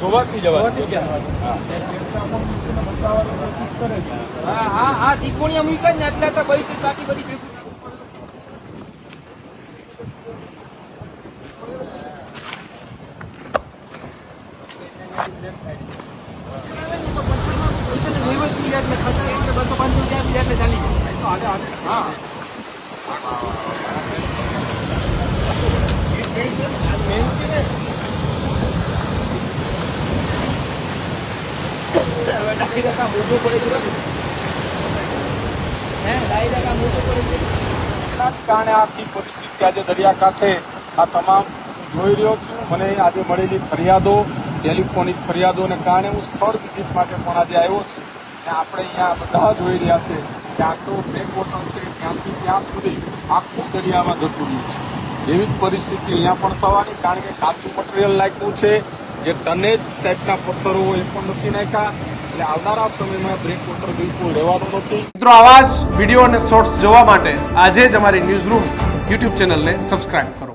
ધોવાથી જવા હા હા ત્રિકોણી અમુક જ ને એટલે તો ભાઈ બાકી બધી ચાલી હા. ભેગું એના જ કારણે આખી પરિસ્થિતિ આજે દરિયાકાંઠે આ તમામ જોઈ રહ્યો છું. મને આજે મળેલી ફરિયાદો, ટેલિફોનિક ફરિયાદોને કારણે હું સ્થળ વિઝિટ માટે પણ આજે આવ્યો છું. અને આપણે અહીંયા બધા જોઈ રહ્યા છે કે આટલો બ્રેક વોટર છે, ત્યાંથી ત્યાં સુધી આખું દરિયામાં જતું રહ્યું છે. એવી જ પરિસ્થિતિ અહીંયા પણ થવાની, કારણ કે કાચું મટીરિયલ નાખ્યું છે, જે ટનેજ ટાઈપના પથ્થરો એ પણ નથી નાખ્યા. એટલે આવનારા સમયમાં બ્રેક વોટર બિલકુલ લેવાનો નથી. મિત્રો, આવા જ વીડિયો અને શોર્ટ્સ જોવા માટે આજે જ અમારી ન્યૂઝ રૂમ યુટ્યુબ ચેનલને સબસ્ક્રાઇબ કરો.